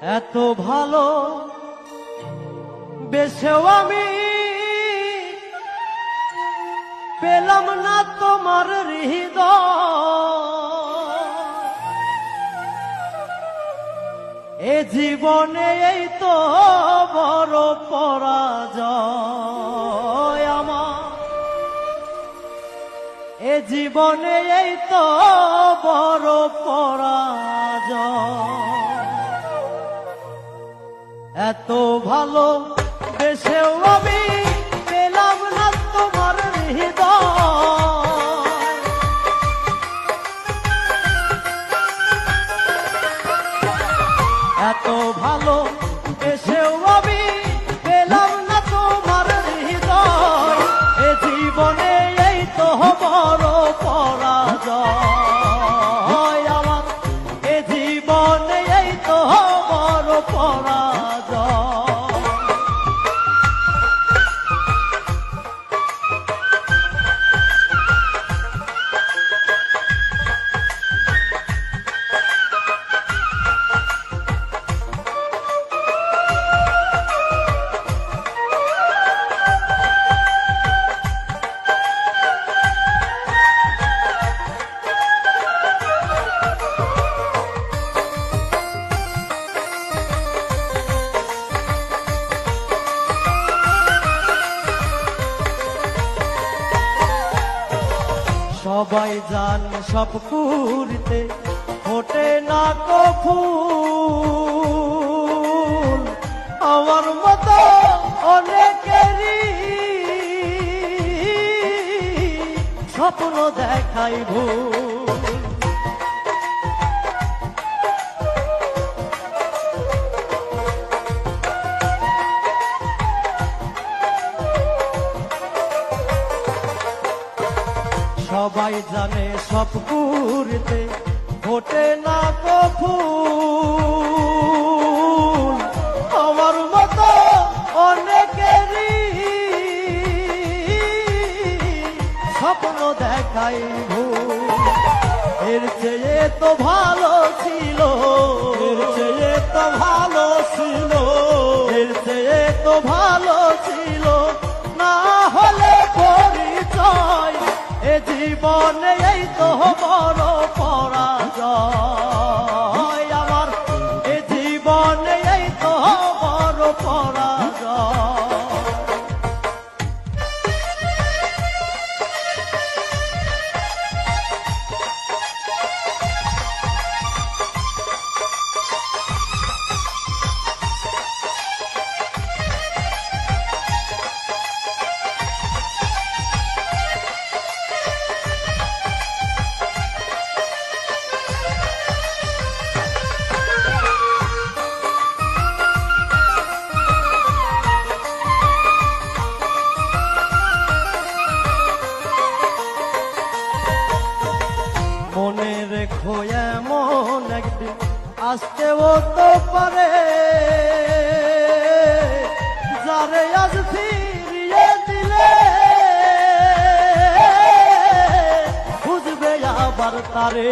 এত ভালো বেশেও আমি পেলাম না তোমার হৃদয়। এ জীবনে এই তো বড় পরাজয় আমার। এ জীবনে এই তো বড় পরাজয়। এত ভালো দেশেও আমি পেলাম না তোমার হৃদয়। এত ভালো দেশেও আমি পেলাম না তোমার হৃদয়। এ জীবনে এই তো বড় পরাজয়। আমার এ জীবনে এই তো বড় পরাজয়। সবাই যান সব পুরিতে ফোটে না কখন আমার মতো অনেকেরই স্বপ্ন দেখাই ভুল। সবাই জানে সব কুড়িতে ফোটে না কফুল আমার মতো অনেকেরই স্বপ্ন দেখাই এর চেয়ে তো ভালো ছিল। এর চেয়ে তো ভালো ছিল। এর চেয়ে তো ভালো ছিল। জীবনে এই তো বড় রেখো এমন একদিন আসতেও তো পারে। যারে আজ ফিরিয়ে দিলে খুঁজবে আবার তারে।